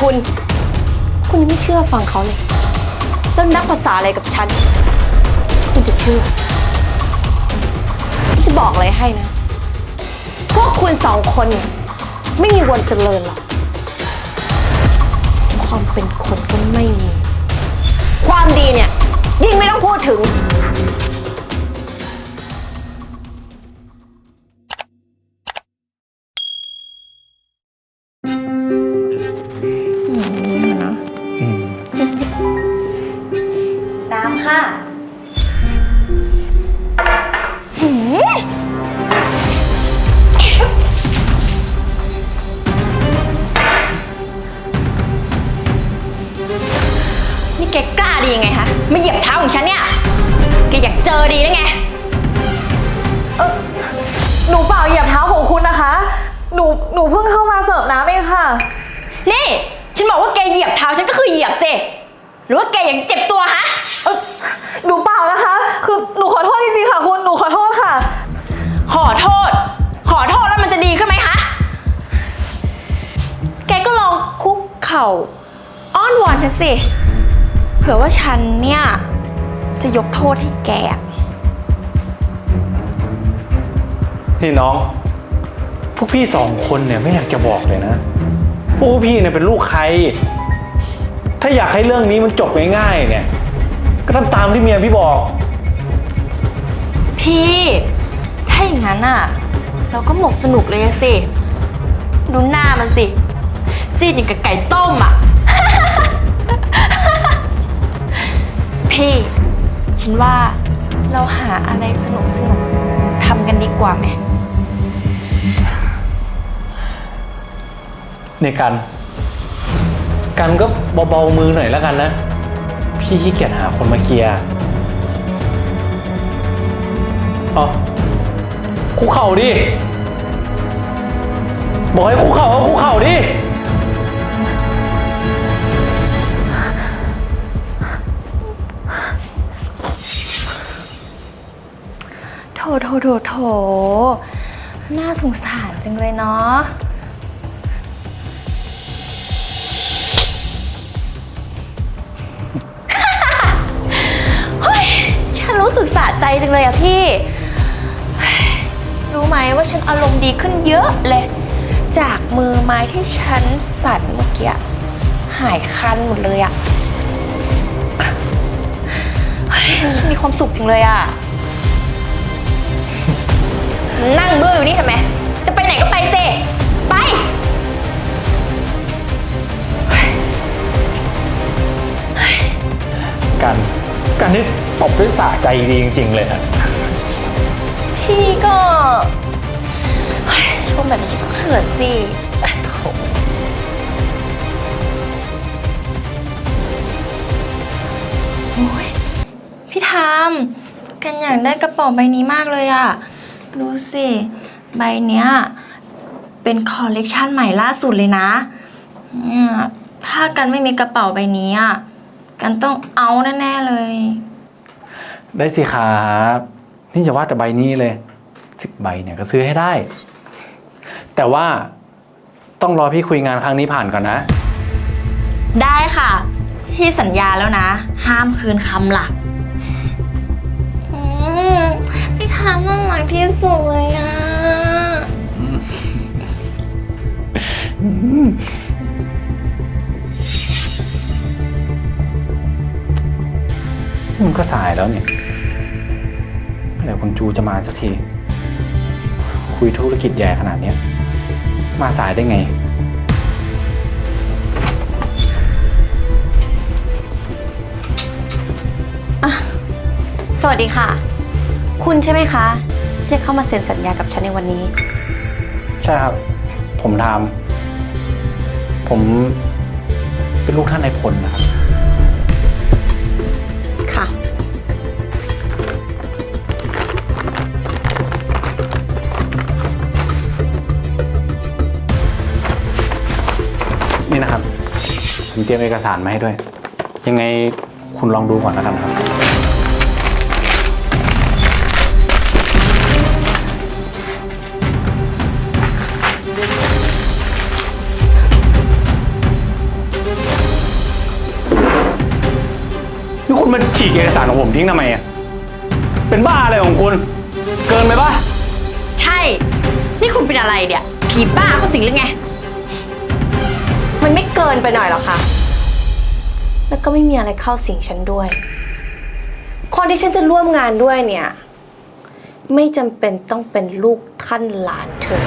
คุณ คุณยังไม่เชื่อฟังเขาเลยแล้วนับภาษาอะไรกับฉัน คุณจะเชื่อฉันจะบอกอะไรให้นะ พวกคุณสองคนเนี่ยไม่มีวันเจริญหรอก ความเป็นคนก็ไม่มี ความดีเนี่ยยิ่งไม่ต้องพูดถึง อยากเจอดีนะไงหนูเปล่าเหยียบเท้าของคุณนะคะ หนู หนูเพิ่งเข้ามาเสิร์ฟน้ำเองค่ะ นี่ ฉันบอกว่าแกเหยียบเท้าฉันก็คือเหยียบสิหรือว่าแกอยากเจ็บตัวฮะเอ้ยหนูเปล่านะคะ คือหนูขอโทษจริงๆค่ะคุณ หนูขอโทษค่ะ ขอโทษ ขอโทษแล้วมันจะดีขึ้นไหมฮะ แกก็ลองคุกเข่า อ้อนวอนฉันสิ เผื่อว่าฉันเนี่ย จะยกโทษให้แก นี่น้อง พวกพี่สองคนเนี่ยไม่อยากจะบอกเลยนะพวกพี่เนี่ยเป็นลูกใคร ถ้าอยากให้เรื่องนี้มันจบง่ายๆเนี่ย ก็ทำตามที่เมียพี่บอก พี่ ถ้าอย่างนั้นอะเราก็หมกสนุกเลยอะสิ ดูหน้ามันสิ ซีดอย่างกับไก่ต้มอะพี่ ฉันว่าเราหาอะไรสนุกสนุกๆทำกันดีกว่าไหม ในกันกันก็เบาๆมือหน่อยแล้วกันนะ พี่ขี้เกียจหาคนมาเคลียร์เอคุกเข่าดิ บอกให้คุกเข่าก็คุกเข่าดิ โถโถโถโถ น่าสงสารจังเลยเนาะ สึกสะใจจังเลยอะพี่ รู้ไหมว่าฉันอารมณ์ดีขึ้นเยอะเลย จากมือไม้ที่ฉันสั่นเมื่อกี้หายคันหมดเลยอะเฮ้ยฉันมีความสุขจังเลยอะนั่งเบื่ออยู่นี่ทำไม จะไปไหนก็ไปเซไป กัน กันนี่ตบด้วยสะใจดีจริง ๆ เลยนะพี่ก็เฮ้ยชมแบบนี้ฉันก็เขินสิโว้ยพี่ทามกันอยากได้กระเป๋าใบนี้มากเลยอะดูสิ ใบเนี้ย เป็นคอลเลกชันใหม่ล่าสุดเลยนะเนี่ยถ้ากันไม่มีกระเป๋าใบนี้อะ กันต้องเอาแน่ๆเลย ได้สิครับนี่อย่าว่าแต่ใบนี้เลยสิบใบเนี่ยก็ซื้อให้ได้ แต่ว่าต้องรอพี่คุยงานครั้งนี้ผ่านก่อนนะ ได้ค่ะ พี่สัญญาแล้วนะ ห้ามคืนคำล่ะอืมพี่ทำน่ารักที่สุดเลยอะ มันก็สายแล้วเนี่ยเมื่อไหร่คุณจูจะมาสักที คุยธุรกิจใหญ่ขนาดเนี้ยมาสายได้ไงสวัสดีค่ะ คุณใช่ไหมคะที่จะเข้ามาเซ็นสัญญากับฉันในวันนี้ ใช่ครับ ผมทำผมเป็นลูกท่านนายพลนะครับ มเตรียมเอกสารมาให้ด้วย ยังไงคุณลองดูก่อนแล้วกันครับ นี่คุณมาฉีกเอกสารของผมทิ้งทำไมอะ เป็นบ้าอะไรของคุณ เกินไปปะใช่ นี่คุณเป็นอะไรเนี่ย ผีบ้าเขาสิงหรือไง เกินไปหน่อยหรอคะ แล้วก็ไม่มีอะไรเข้าสิงฉันด้วย คนที่ฉันจะร่วมงานด้วยเนี่ย ไม่จำเป็นต้องเป็นลูกท่านหลานเธอ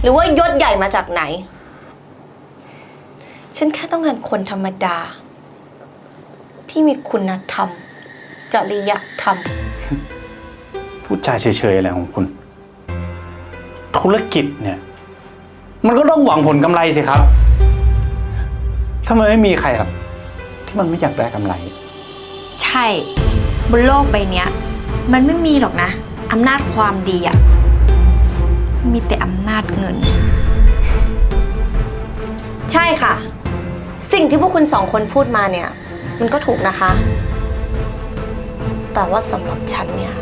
หรือว่ายศใหญ่มาจากไหน ฉันแค่ต้องการคนธรรมดา ที่มีคุณธรรม จริยธรรม พูดจาเฉยๆอะไรของคุณ ธุรกิจเนี่ย มันก็ต้องหวังผลกำไรสิครับ ถ้ามันไม่มีใครหรอกที่มันไม่อยากได้กำไร ใช่ บนโลกใบเนี้ย มันไม่มีหรอกนะอำนาจความดีอะมีแต่อำนาจเงิน ใช่ค่ะ สิ่งที่พวกคุณสองคนพูดมาเนี่ย มันก็ถูกนะคะ แต่ว่าสำหรับฉันเนี่ย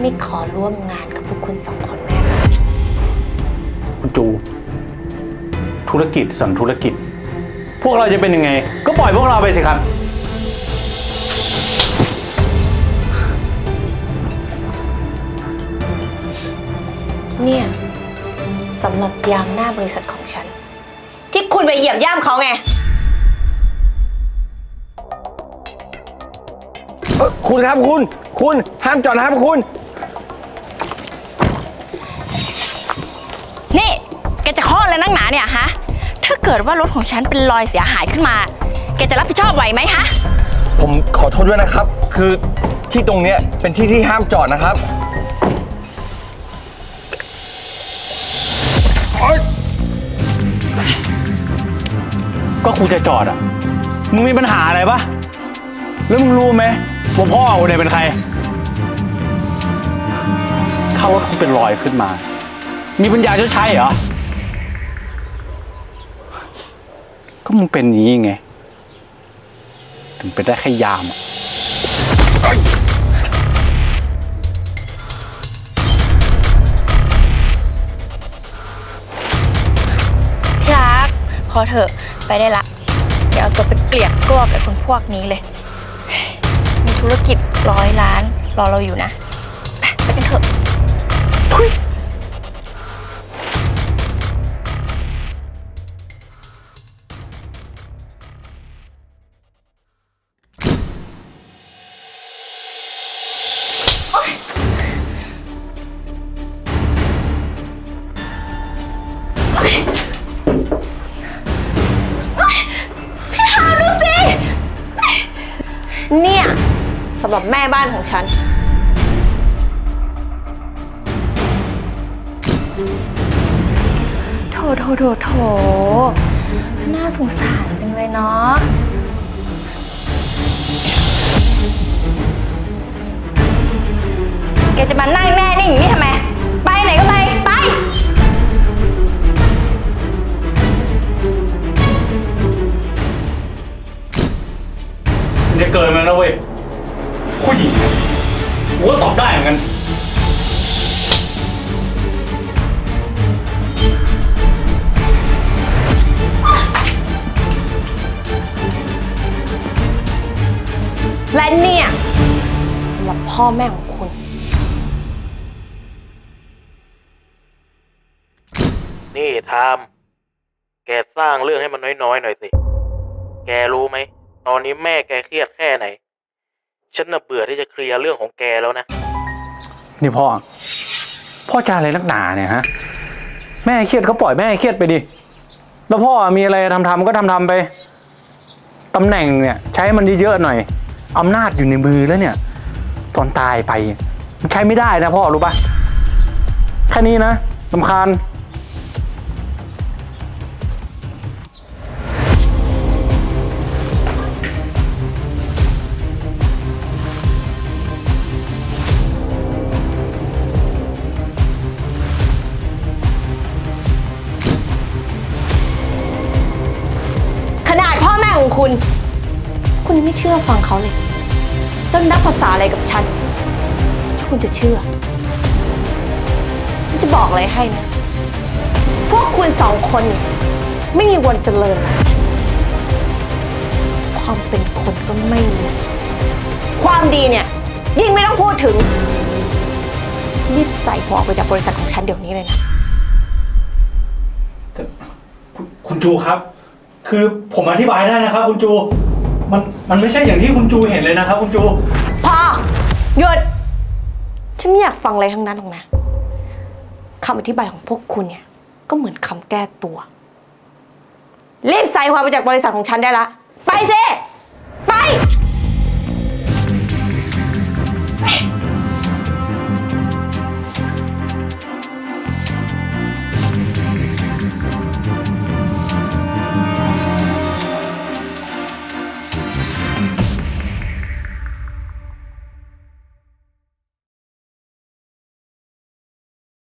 ไม่ขอร่วมงานกับพวกคุณสองคนแน่ค่ะคุณจู ธุรกิจส่วนธุรกิจ พวกเราจะเป็นยังไง ก็ปล่อยพวกเราไปสิครับ เนี่ยสำหรับยามหน้าบริษัทของฉัน ที่คุณไปเหยียบย่ำเขาไง เอ้ยคุณครับคุณ คุณห้ามจอดนะครับคุณ นี่ แกจะข้อแล้วนักหนาเนี่ยฮะถ้า เกิดว่ารถของฉันเป็นรอยเสียหายขึ้นมา แกจะรับผิดชอบไหวไหมฮะ ผมขอโทษด้วยนะครับ คือที่ตรงเนี้ยเป็นที่ที่ห้ามจอดนะครับโอ๊ยก็กูจะจอดอะ มึงมีปัญหาอะไรปะแล้วมึงรู้ไหมว่าพ่อกูเนี่ยเป็นใคร ถ้ารถกูเป็นรอยขึ้นมา มีปัญญาชดใช้เหรอ ก็มึงเป็นอย่างนี้ไง ถึงเป็นได้แค่ยามอะที่รัก พอเถอะไปได้ละ เดี๋ยวเอาตัวไปเกลียดกลวกไอ้คนพวกนี้เลย มีธุรกิจร้อยล้าน รอเราอยู่นะ ไปไปกันเถอะ ทุย พี่ทาดูสิ เนี่ยสำหรับแม่บ้านของฉัน โถโถโถโถน่าสงสารจังเลยเนาะ แกจะมานั่งแน่นิ่งอย่างนี้ทำไม ไปไหนก็ไป ไป มันจะเกินมาแล้วเว้ยผู้หญิงเนี่ยกูก็ตอบได้เหมือนกัน และเนี่ยสำหรับพ่อแม่ของคุณ นี่ทาม แกสร้างเรื่องให้มันน้อยๆหน่อยสิ แกรู้ไหม ตอนนี้แม่แกเครียดแค่ไหน ฉันน่ะเบื่อที่จะเคลียร์เรื่องของแกแล้วนะ นี่พ่อ พ่อจะอะไรนักหนาเนี่ยฮะ แม่เครียดก็ปล่อยแม่เครียดไปดิ แล้วพ่อมีอะไรทำทำก็ทำทำไปตำแหน่งเนี่ย ใช้มันเยอะๆหน่อยอำนาจอยู่ในมือแล้วเนี่ย ตอนตายไป มันใช้ไม่ได้นะพ่อรู้ปะแค่นี้นะลำคาญ ชื่อฟังเขาเลยแล้วนับภาษาอะไรกับฉันที่คุณจะเชื่อ ฉันจะบอกอะไรให้นะ พวกคุณสองคนเนี่ยไม่มีวันเจริญคความเป็นคนก็ไม่มีความดีเนี่ย ยิ่งไม่ต้องพูดถึง รีบใส่หัวออกไปจากบริษัทของฉันเดี๋ยวนี้เลยนะ แต่คุณคุณจูครับ คือผมอธิบายได้นะครับ คุณจู มันมันไม่ใช่อย่างที่คุณจูเห็นเลยนะครับ คุณจู พอหยุด ฉันไม่อยากฟังอะไรทั้งนั้นหรอกนะคำอธิบายของพวกคุณเนี่ย ก็เหมือนคำแก้ตัวรีบใส่หัวไปจากบริษัทของฉันได้ละ ไปสิ ไป